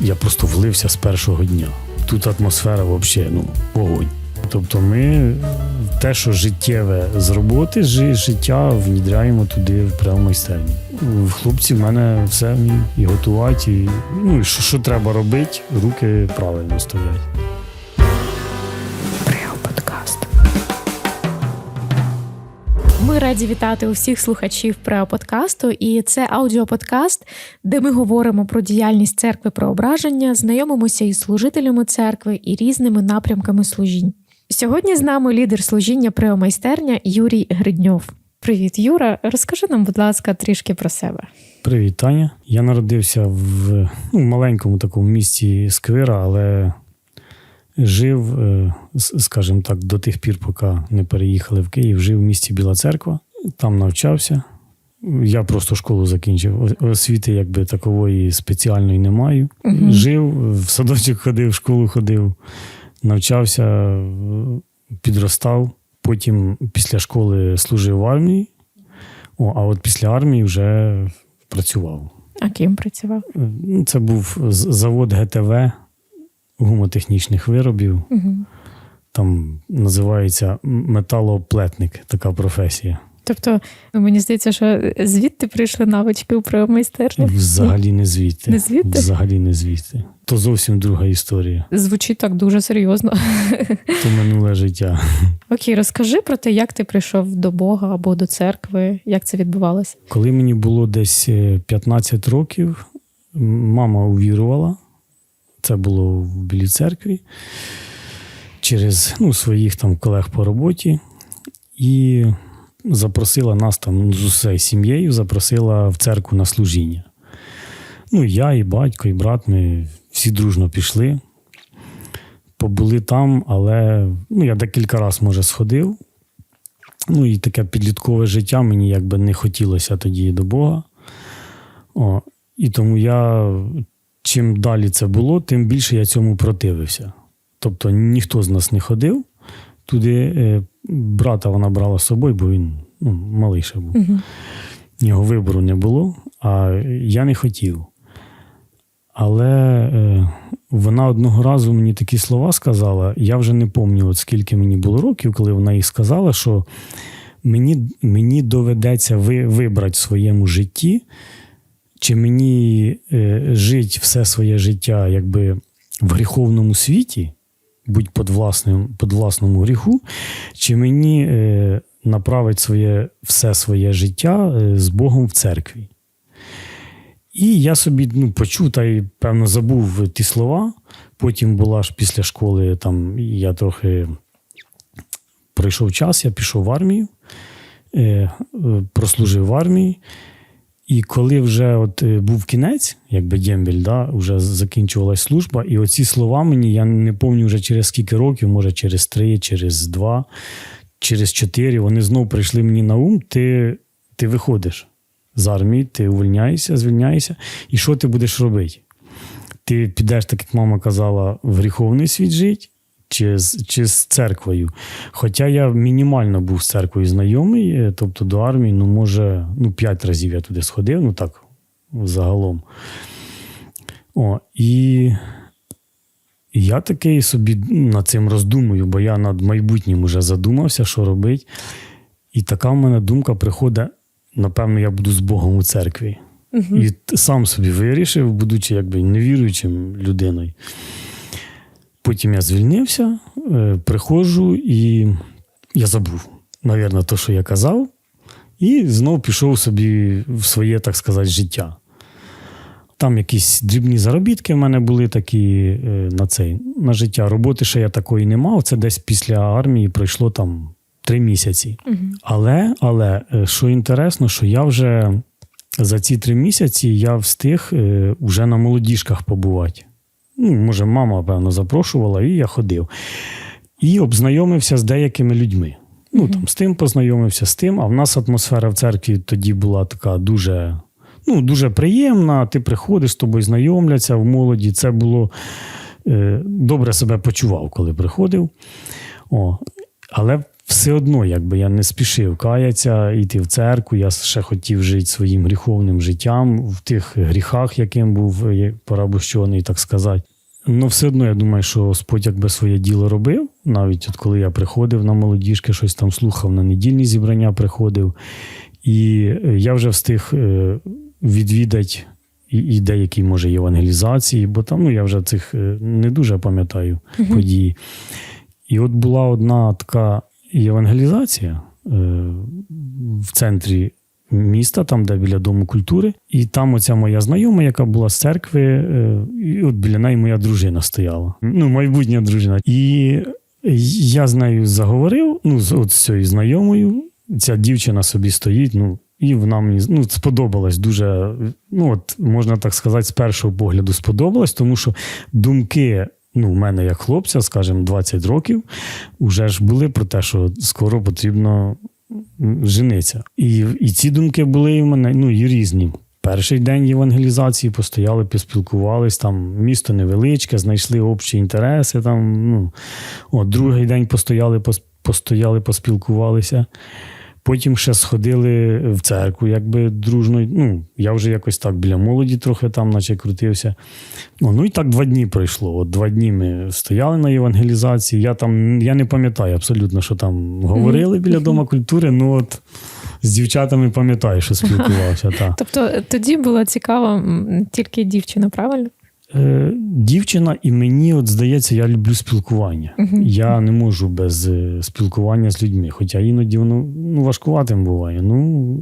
я просто влився з першого дня. Тут атмосфера взагалі, ну, вогонь. Тобто ми те, що життєве з роботи, жи- життя внідряємо туди в прямо-майстерню. В хлопці в мене все вміють і готувати, і ну, що, що треба робити, руки правильно стоять. Ми раді вітати усіх слухачів Преоподкасту, і це аудіоподкаст, де ми говоримо про діяльність церкви Преображення, знайомимося із служителями церкви і різними напрямками служінь. Сьогодні з нами лідер служіння Преомайстерня Юрій Гридньов. Привіт, Юра. Розкажи нам, будь ласка, трішки про себе. Привіт, Таня. Я народився в ну, маленькому такому місті Сквира, але жив, е, скажімо так, до тих пір, поки не переїхали в Київ, жив в місті Біла Церква, там навчався. Я просто школу закінчив. Освіти якби такової спеціальної не маю. Мгм. Жив, в садочок ходив, в школу ходив, навчався, е, підростав. Потім після школи служив в армії, О, а от після армії вже працював. А ким працював? Ну, Це був завод ГТВ гумотехнічних виробів. Угу. Там називається металоплетник, така професія. Тобто, ну, мені здається, що звідти прийшли навички у Преомайстерні. Взагалі не звідти. Не звідти? Взагалі не звідти. То зовсім друга історія. Звучить так дуже серйозно. То минуле життя. Окей, розкажи про те, як ти прийшов до Бога або до церкви, як це відбувалося. Коли мені було десь е, 15 років, мама увірувала. Це було в Білій церкві через ну, своїх там колег по роботі. І запросила нас там з усією сім'єю, запросила в церкву на служіння. Ну, я, і батько, і брат, ми всі дружно пішли. Побули там, але ну, я декілька разів, може, сходив. Ну, і таке підліткове життя мені якби не хотілося тоді до Бога. О, і тому я, чим далі це було, тим більше я цьому противився. Тобто ніхто з нас не ходив туди. Е, брата вона брала з собою, бо він ну, малий ще був. Угу. Його вибору не було, а я не хотів. Але е, вона одного разу мені такі слова сказала. Я вже не пам'ятаю, от скільки мені було років, коли вона їх сказала, що мені, мені доведеться ви, вибрати в своєму житті, чи мені е, жити все своє життя якби в гріховному світі, будь під власним, під власному гріху, чи мені е, направить своє, все своє життя е, з Богом в церкві. І я собі ну, почув та й, певно, забув ті слова. Потім була ж після школи, там я трохи пройшов час, я пішов в армію, е, е, прослужив в армії. І коли вже от е, був кінець, якби дембель, да, вже закінчувалась служба, і оці слова мені, я не пам'ятаю вже через скільки років, може через три, через два, через чотири, вони знов прийшли мені на ум, ти, ти виходиш з армії, ти увольняєшся, звільняєшся, і що ти будеш робити? Ти підеш, так як мама казала, в гріховний світ жити, чи з, чи з церквою. Хоча я мінімально був з церквою знайомий, е, тобто до армії, ну, може, ну, п'ять разів я туди сходив, ну так, загалом. О, і я такий собі над цим роздумую, бо я над майбутнім вже задумався, що робити. І така в мене думка приходить: напевно, я буду з Богом у церкві. Угу. І сам собі вирішив, будучи якби невіруючим людиною. Потім я звільнився, е, приходжу, і я забув, навірно, те, що я казав, і знов пішов собі в своє, так сказати, життя. Там якісь дрібні заробітки в мене були такі е, на цей, на життя. Роботи ще я такої не мав. Це десь після армії пройшло там три місяці. Угу. Але, але е, що інтересно, що я вже за ці три місяці я встиг е, вже на молодіжках побувати. Ну, може, мама, певно, запрошувала, і я ходив. І обзнайомився з деякими людьми. Ну, там, з тим познайомився, з тим. А в нас атмосфера в церкві тоді була така дуже, ну, дуже приємна. Ти приходиш, з тобою знайомляться в молоді. Це було е, добре себе почував, коли приходив. О, але все одно, якби я не спішив каятися, йти в церкву. Я ще хотів жити своїм гріховним життям в тих гріхах, яким був е, порабощений, так сказати. Ну, все одно я думаю, що Господь якби своє діло робив. Навіть от коли я приходив на молодіжки, щось там слухав, на недільні зібрання приходив. І е, я вже встиг е, відвідати і, і деякі, може, євангелізації, бо там ну, я вже цих не дуже пам'ятаю події. І от була одна така євангелізація е, в центрі міста, там, де біля Дому культури. І там оця моя знайома, яка була з церкви, е, і от біля неї моя дружина стояла. Ну, майбутня дружина. І я з нею заговорив, ну, з от з цією знайомою. Ця дівчина собі стоїть, ну. І вона мені ну, сподобалась дуже, ну от можна так сказати, з першого погляду сподобалась, тому що думки ну, в мене як хлопця, скажімо, 20 років, вже ж були про те, що скоро потрібно жениться. І, і ці думки були в мене ну, і різні. Перший день євангелізації постояли, поспілкувались, там місто невеличке, знайшли общі інтереси. Там, ну, от, другий день постояли, постояли, поспілкувалися. Потім ще сходили в церкву, якби дружно. Ну, я вже якось так біля молоді трохи там, наче крутився. О, ну і так два дні пройшло. От два дні ми стояли на євангелізації. Я там я не пам'ятаю абсолютно, що там говорили біля Дома культури. Ну от з дівчатами пам'ятаю, що спілкувався. Та. Тобто тоді було цікаво тільки дівчина, правильно? Е, дівчина, і мені, от здається, я люблю спілкування. Мгм. Я не можу без е, спілкування з людьми. Хоча іноді воно ну, важкуватим буває. Ну,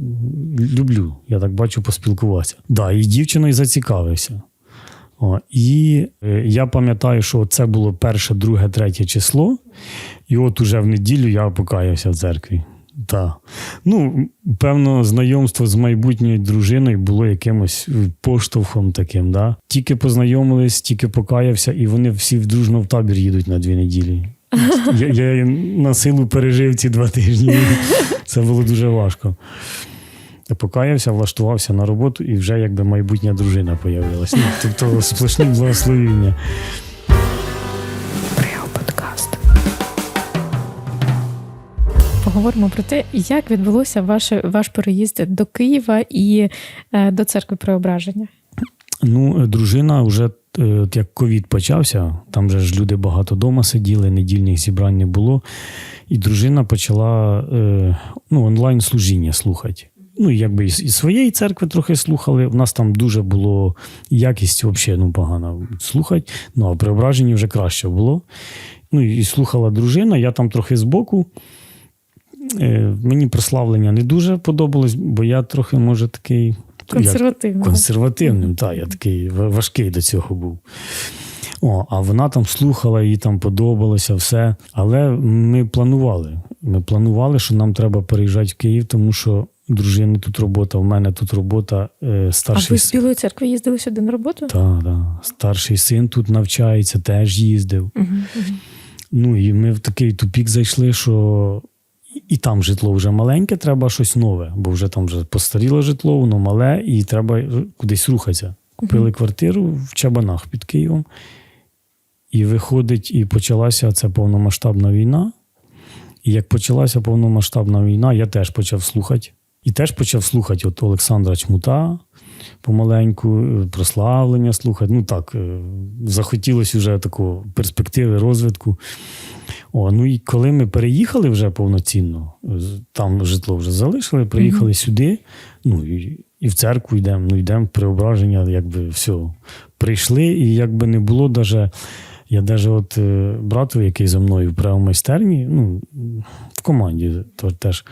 люблю. Я так бачу поспілкуватися. Да, і дівчиною зацікавився. О, і е, я пам'ятаю, що це було перше, друге, третє число, і от уже в неділю я покаявся в церкві. Так. Ну, певно, знайомство з майбутньою дружиною було якимось е, поштовхом таким. Да? Тільки познайомились, тільки покаявся, і вони всі дружно в табір їдуть на дві неділі. Я, я на силу пережив ці два тижні. Це було дуже важко. Покаявся, влаштувався на роботу, і вже якби майбутня дружина появилася. Ну, тобто сплошні благословіння. Поговоримо про те, як відбулося ваше, ваш переїзд до Києва і е, до церкви Преображення. Ну, дружина вже е, як ковід почався, там же ж люди багато вдома сиділи, недільних зібрань не було. І дружина почала е, ну, онлайн служіння слухати. Ну, якби із своєї церкви трохи слухали. У нас там дуже було якість взагалі ну, погана слухати. Ну, а преображенні вже краще було. Ну, і слухала дружина, я там трохи збоку. Е, мені прославлення не дуже подобалось, бо я трохи, може, такий. як- консервативним, так, я такий важкий до цього був. О, а вона там слухала, їй там подобалося все. Але ми планували. Ми планували, що нам треба переїжджати в Київ, тому що дружини тут робота, в мене тут робота. Е, А ви з Білої церкви їздили сюди на роботу? та, та, старший син тут навчається, теж їздив. Мгм, мгм. Ну і ми в такий тупік зайшли, що і- там житло вже маленьке, треба щось нове, бо вже там вже постаріло житло, воно мале, і треба кудись рухатися. Купили квартиру в Чабанах під Києвом. І виходить, і почалася ця повномасштабна війна. І як почалася повномасштабна війна, я теж почав слухати. І теж почав слухати от Олександра Чмута помаленьку, е, прославлення слухати. Ну так, е, захотілося вже такого перспективи розвитку. О, ну і коли ми переїхали вже повноцінно, там житло вже залишили, приїхали сюди, ну і, і в церкву йдемо, ну йдемо в преображення, якби все. Прийшли, і якби не було даже. Я навіть от е, брату, який за мною в майстерні, ну, в команді то теж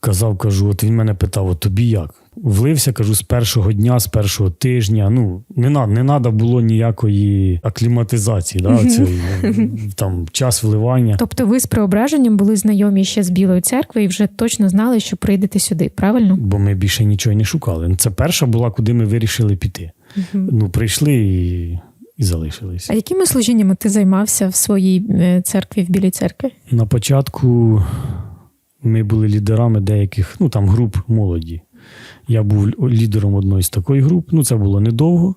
казав, кажу, от він мене питав: от тобі як? Влився, кажу, з першого дня, з першого тижня. Ну, не надо, не надо було ніякої акліматизації, да, цієї, там, час вливання. Тобто ви з Преображенням були знайомі ще з Білої церкви і вже точно знали, що прийдете сюди, правильно? Бо ми більше нічого не шукали. Це перша була, куди ми вирішили піти. Ну, прийшли і, і залишились. А якими служіннями ти займався в своїй е, церкві в Білій церкві? На початку ми були лідерами деяких ну, там, груп молоді. Я був лідером одної з такої груп, ну це було недовго.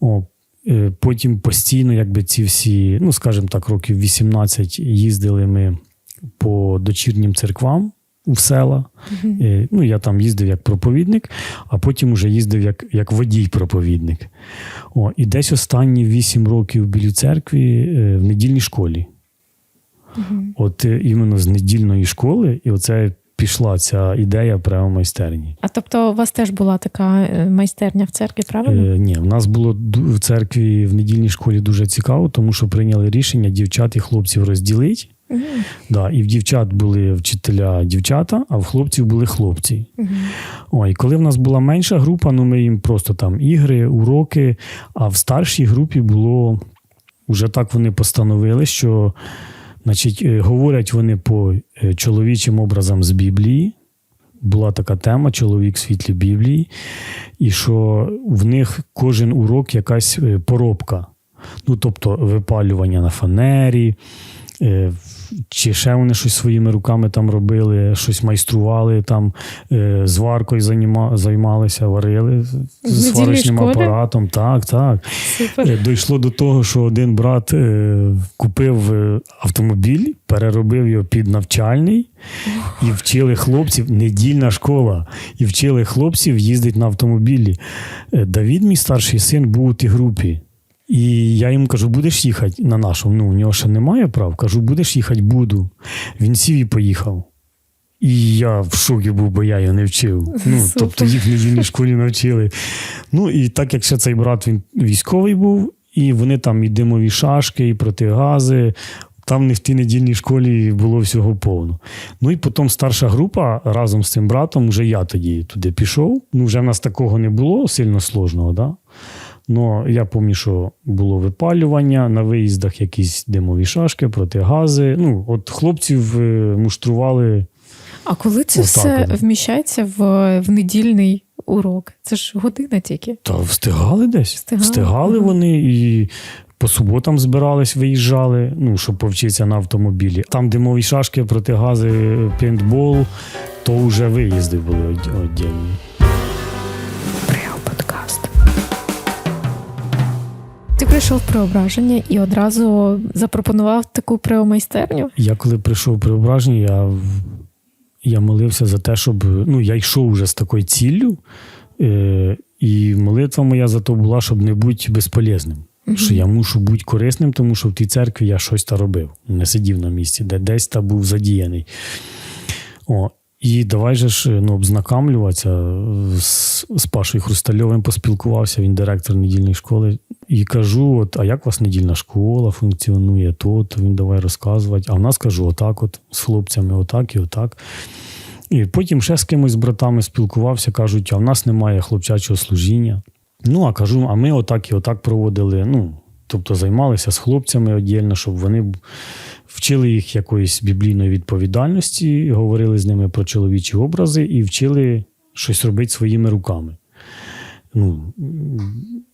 О, Е, Потім постійно, якби ці всі, ну скажімо так, років 18 їздили ми по дочірнім церквам у села. Е, Ну, я там їздив як проповідник, а потім вже їздив як, як водій-проповідник. О, і десь останні 8 років в Білій церкві е, в недільній школі. От е, іменно з недільної школи, і оце пішла ця ідея прямо майстерні. А тобто у вас теж була така е, майстерня в церкві, правильно? Е, ні, в нас було в церкві в недільній школі дуже цікаво, тому що прийняли рішення дівчат і хлопців розділити. Мгм. Да, і в дівчат були вчителя дівчата, а в хлопців були хлопці. Мгм. Ой, коли в нас була менша група, ну ми їм просто там ігри, уроки. А в старшій групі було вже так вони постановили, що значить, е, говорять вони по е, чоловічим образам з Біблії. Була така тема чоловік в світлі Біблії, і що в них кожен урок якась е, поробка. Ну, тобто випалювання на фанері, чи ще вони щось своїми руками там робили, щось майстрували, там е, зваркою займалися, варили з сварочним апаратом. Так, так. Супер. Е, Дійшло до того, що один брат е, купив е, автомобіль, переробив його під навчальний і вчили хлопців, недільна школа, і вчили хлопців їздити на автомобілі. Е, Давід, мій старший син, був у тій групі. І я йому кажу, будеш їхати на нашу. Ну, у нього ще немає прав. Кажу, будеш їхати, буду. Він сів і поїхав. І я в шокі був, бо я його не вчив. Ну, Супер. тобто їх в недільній школі навчили. Ну і так як ще цей брат він військовий був, і вони там і димові шашки, і протигази. Там не в тій недільній школі було всього повно. Ну і потім старша група разом з цим братом, вже я тоді туди пішов. Ну, вже в нас такого не було сильно сложного, да? Ну, я пам'ятаю, що було випалювання, на виїздах якісь димові шашки, протигази. Ну, от хлопців е, муштрували. А коли це все вміщається в, в недільний урок? Це ж година тільки. Та встигали десь. Встигали, Встигали, ага. вони і по суботам збирались, виїжджали, ну, щоб повчитися на автомобілі. Там димові шашки, протигази, пейнтбол, то вже виїзди були од- прийшов в преображення і одразу запропонував таку преомайстерню. Я коли прийшов в преображення, я, я молився за те, щоб. Ну, я йшов вже з такою ціллю, е, і молитва моя за то була, щоб не бути безполезним. Що я мушу бути корисним, тому що в тій церкві я щось та робив, не сидів на місці, де десь та був задіяний. О, і давай же ж ну, обзнакамлюватися. З, з Пашою Хрустальовим поспілкувався, він директор недільної школи. І кажу: от, а як у вас недільна школа функціонує? То, то він давай розказувати. А в нас кажу, отак, от з хлопцями, отак і отак. І потім ще з кимось з братами спілкувався, кажуть, а в нас немає хлопчачого служіння. Ну, а кажу, а ми отак і отак проводили. Ну, тобто займалися з хлопцями віддільно, щоб вони вчили їх якоїсь біблійної відповідальності, говорили з ними про чоловічі образи і вчили щось робити своїми руками. Ну,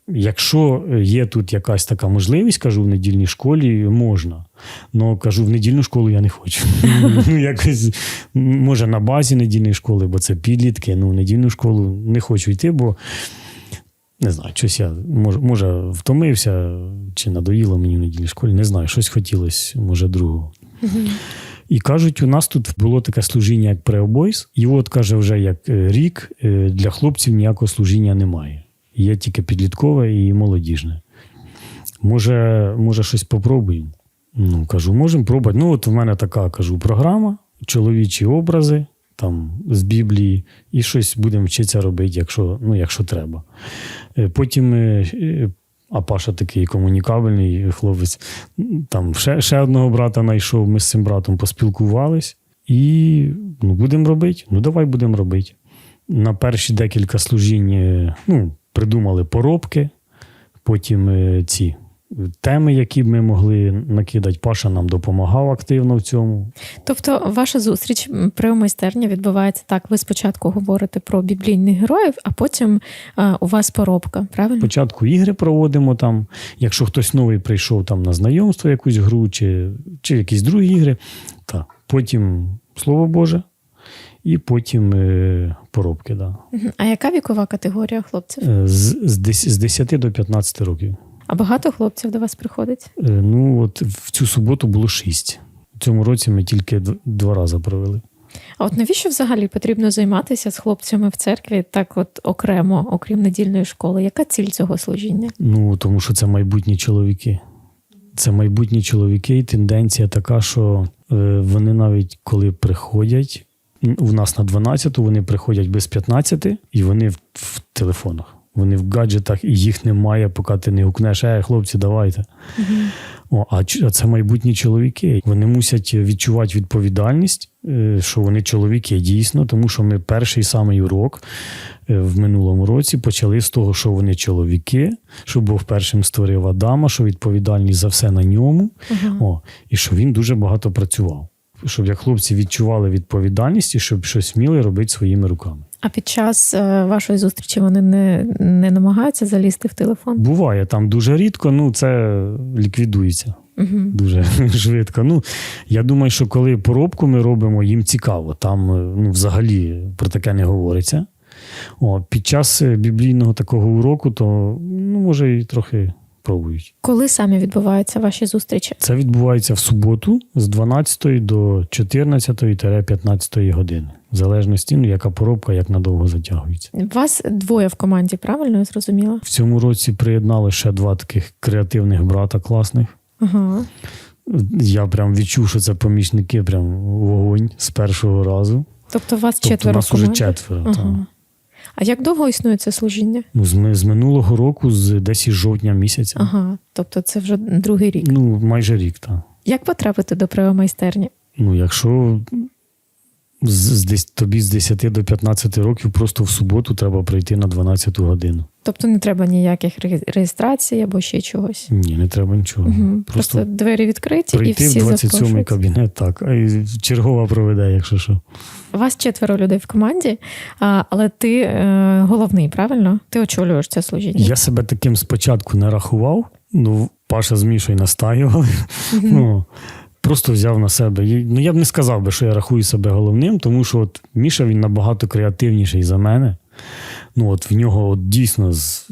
якщо є тут якась така можливість, кажу, в недільній школі можна. Ну кажу, в недільну школу я не хочу. Ну, якось, може, на базі недільної школи, бо це підлітки. Ну, в недільну школу не хочу йти, бо не знаю, щось я може, може втомився чи надоїло мені в недільній школі. Не знаю, щось хотілося, може, другого. І кажуть, у нас тут було таке служіння, як преобойс. І от каже, вже як е, рік е, для хлопців ніякого служіння немає. Є тільки підліткове і молодіжне. Може, може щось попробуємо? Ну, кажу, можемо пробувати. Ну, от в мене така кажу програма, чоловічі образи там з Біблії, і щось будемо вчитися робити, якщо, ну, якщо треба. Е, Потім. е, А Паша такий комунікабельний хлопець. Там ще, ще одного брата знайшов. Ми з цим братом поспілкувались. І ну, будемо робити. Ну, давай будемо робити. На перші декілька служінь е, ну, придумали поробки, потім ці теми, які б ми могли накидати. Паша нам допомагав активно в цьому. Тобто, ваша зустріч м, преомайстерня відбувається так. Ви спочатку говорите про біблійних героїв, а потім а, у вас поробка, правильно? Спочатку ігри проводимо там. Якщо хтось новий прийшов там на знайомство, якусь гру чи, чи якісь другі ігри, так. потім Слово Боже, і потім е, поробки. Да. А яка вікова категорія хлопців? Е, З, з, з 10 до 15 років. А багато хлопців до вас приходить? Е, Ну, от в цю суботу було шість. У цьому році ми тільки два рази провели. А от навіщо взагалі потрібно займатися з хлопцями в церкві так от окремо, окрім недільної школи? Яка ціль цього служіння? Ну, тому що це майбутні чоловіки. Це майбутні чоловіки, і тенденція така, що е, вони навіть коли приходять, у нас на 12 вони приходять без 15, і вони в, в телефонах. Вони в гаджетах, і їх немає, поки ти не гукнеш, е, хлопці, давайте. О, а а це майбутні чоловіки. Вони мусять відчувати відповідальність, е, що вони чоловіки дійсно, тому що ми перший самий урок е, в минулому році почали з того, що вони чоловіки, що Бог першим створив Адама, що відповідальність за все на ньому. О, і що він дуже багато працював. Щоб як хлопці відчували відповідальність і щоб щось вміли робити своїми руками. А під час е, вашої зустрічі вони не, не намагаються залізти в телефон? Буває там дуже рідко, ну це ліквідується. Угу. дуже швидко. Ну, я думаю, що коли поробку ми робимо, їм цікаво. Там е, ну, взагалі про таке не говориться. О, під час е, біблійного такого уроку, то ну, може і трохи пробують. Коли самі відбуваються ваші зустрічі? Це відбувається в суботу з 12 до 14-15 години. В залежності, ну, яка поробка, як надовго затягується. Вас двоє в команді, правильно я зрозуміла? В цьому році приєднали ще два таких креативних брата класних. Ага. Я прям відчув, що це помічники, прям вогонь з першого разу. Тобто вас Тобто четверо нас в уже четверо. Та. А як довго існує це служіння? Ну, з, з минулого року, з десь із жовтня місяця. Ага, тобто це вже другий рік. Ну, майже рік, так. Як потрапити до правомайстерні? Ну, якщо з, з, тобі з 10 до 15 років просто в суботу треба прийти на 12 годину. Тобто не треба ніяких реєстрацій або ще чогось. Ні, не треба нічого. Угу. Просто, Просто двері відкриті і прийти всі в 27-й кабінет, так. А чергова проведе, якщо що. Вас четверо людей в команді, але ти е, головний, правильно? Ти очолюєш це служіння. Я себе таким спочатку не рахував. Ну, Паша з Мішою настаювали. Ну, просто взяв на себе. Ну, я б не сказав би, що я рахую себе головним, тому що от Міша він набагато креативніший за мене. Ну, от в нього от дійсно з...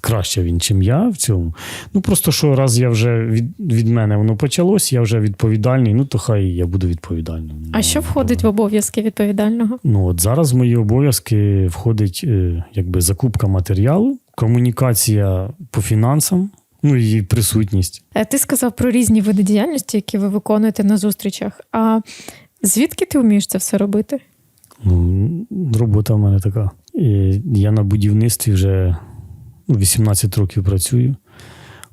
краще він, чим я в цьому. Ну, просто що раз я вже від, від мене воно почалось, я вже відповідальний, ну то хай я буду відповідальним. А що Ну, входить в обов'язки відповідального? Ну, от зараз в мої обов'язки входить е, якби закупка матеріалу, комунікація по фінансам, ну і присутність. Е, Ти сказав про різні види діяльності, які ви виконуєте на зустрічах. А звідки ти вмієш це все робити? Ну, робота в мене така. Я на будівництві вже ну, 18 років працюю.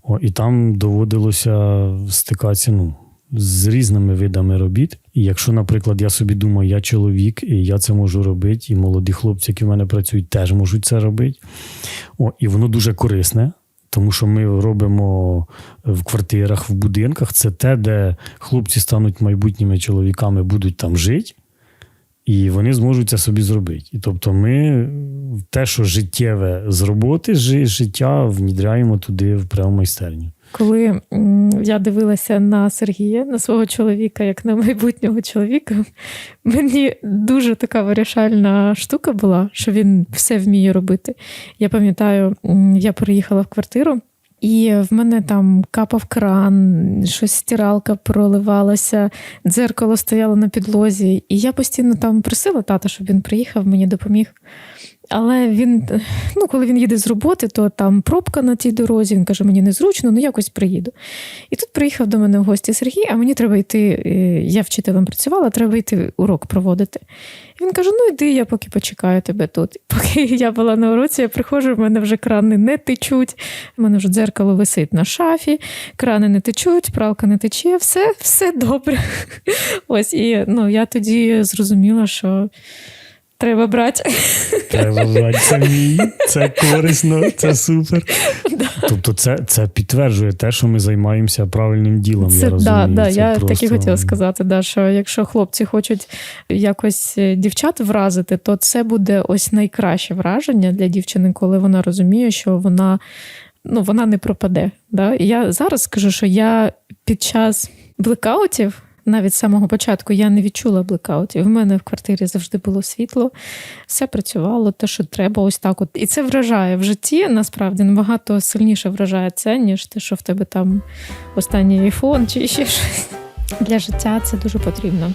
О, і там доводилося стикатися ну, з різними видами робіт. І якщо, наприклад, я собі думаю, я чоловік, і я це можу робити, і молоді хлопці, які в мене працюють, теж можуть це робити. О, і воно дуже корисне. Тому що ми робимо в квартирах, в будинках. Це те, де хлопці стануть майбутніми чоловіками, будуть там жити, і вони зможуть це собі зробити. І тобто ми те, що життєве з роботи, жи- життя внідряємо туди в прямо майстерню. Коли я дивилася на Сергія, на свого чоловіка, як на майбутнього чоловіка, мені дуже така вирішальна штука була, що він все вміє робити. Я пам'ятаю, я переїхала в квартиру. І в мене там капав кран, щось стиралка проливалася, дзеркало стояло на підлозі. І я постійно там просила тата, щоб він приїхав, мені допоміг. Але він, ну, коли він їде з роботи, то там пробка на тій дорозі. Він каже, мені незручно, ну якось приїду. І тут приїхав до мене в гості Сергій, а мені треба йти. е, Я вчителем працювала, треба йти урок проводити. І він каже: Ну йди, я поки почекаю тебе тут. Поки я була на уроці, я приходжу, в мене вже крани не течуть. У мене вже дзеркало висить на шафі, крани не течуть, пралка не тече, все, все добре. Ось і ну, я тоді зрозуміла, що треба брати. Треба брати це мій, це корисно, це супер. Тобто, це, це підтверджує те, що ми займаємося правильним ділом. Це, я розумію. да, да, Це я так і хотіла сказати, да, що якщо хлопці хочуть якось е, дівчат вразити, то це буде ось найкраще враження для дівчини, коли вона розуміє, що вона, ну, вона не пропаде. Да? І я зараз скажу, що я під час блекаутів навіть з самого початку я не відчула блекаутів. В мене в квартирі завжди було світло, все працювало, те, що треба, ось так. От. І це вражає в житті насправді набагато сильніше вражає це, ніж те, що в тебе там останній айфон чи ще щось. Для життя це дуже потрібно.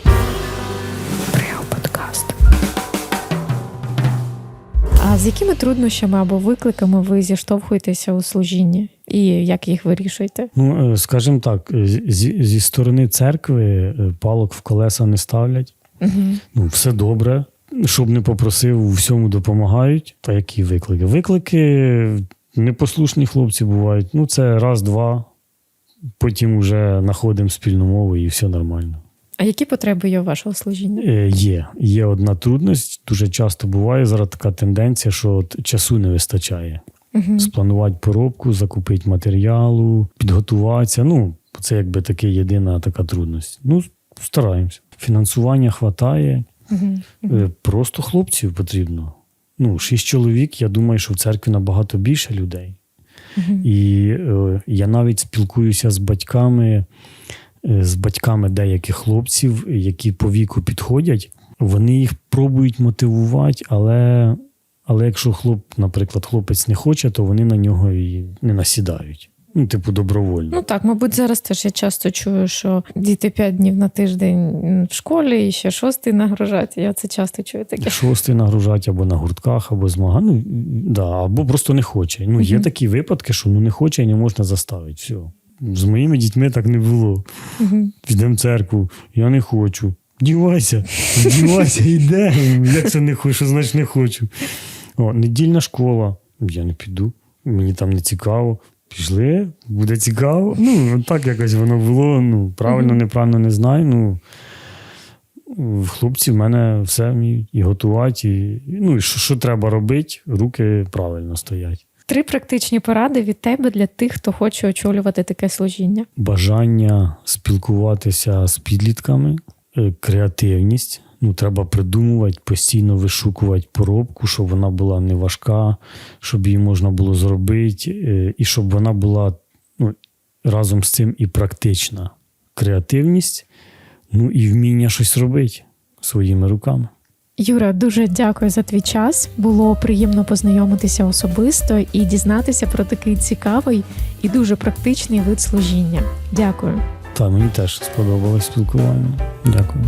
А з якими труднощами або викликами ви зіштовхуєтеся у служінні і як їх вирішуєте? Ну, е, скажімо так, е, зі, зі сторони церкви е, палок в колеса не ставлять. Угу. Ну, все добре. Щоб не попросив, у всьому допомагають. Та які виклики? Виклики непослушні хлопці бувають. Ну, це раз-два. Потім вже знаходимо спільну мову і все нормально. А які потреби є у вашого служіння? Е, Є. Є одна трудність. Дуже часто буває зараз така тенденція, що от часу не вистачає. Угу. Спланувати поробку, закупити матеріалу, підготуватися. Ну, це якби таке єдина така трудність. Ну, стараємося. Фінансування хватає. Угу. Е, Просто хлопців потрібно. Ну, шість чоловік, я думаю, що в церкві набагато більше людей. Угу. І е, я навіть спілкуюся з батьками, е, з батьками деяких хлопців, які по віку підходять. Вони їх пробують мотивувати, але, але якщо хлоп, наприклад, хлопець не хоче, то вони на нього і не насідають. Ну, типу, добровольно. Ну так, мабуть, зараз теж я часто чую, що діти п'ять днів на тиждень в школі і ще шостий нагружать. Я це часто чую таке. Шостий нагружать або на гуртках, або змага. Ну, да, або просто не хоче. Ну, є Мгм. такі випадки, що ну, не хоче і не можна заставити. Все. З моїми дітьми так не було. Угу. Підемо в церкву, я не хочу. Дівайся, дівайся, йде. Як це не хочу, значить не хочу. О, недільна школа. Я не піду, мені там не цікаво. Пішли, буде цікаво. Ну, так якось воно було. Ну, правильно, неправильно не знаю. Ну, хлопці в мене все вміють і готувати. І, ну, і що, що треба робити, руки правильно стоять. Три практичні поради від тебе для тих, хто хоче очолювати таке служіння. бажання спілкуватися з підлітками, е, креативність. Ну, треба придумувати, постійно вишукувати поробку, щоб вона була не важка, щоб її можна було зробити, е, і щоб вона була ну, разом з цим і практична. Креативність, ну і вміння щось робити своїми руками. Юра, дуже дякую за твій час. Було приємно познайомитися особисто і дізнатися про такий цікавий і дуже практичний вид служіння. Дякую. Та мені теж сподобалось спілкування. Дякую.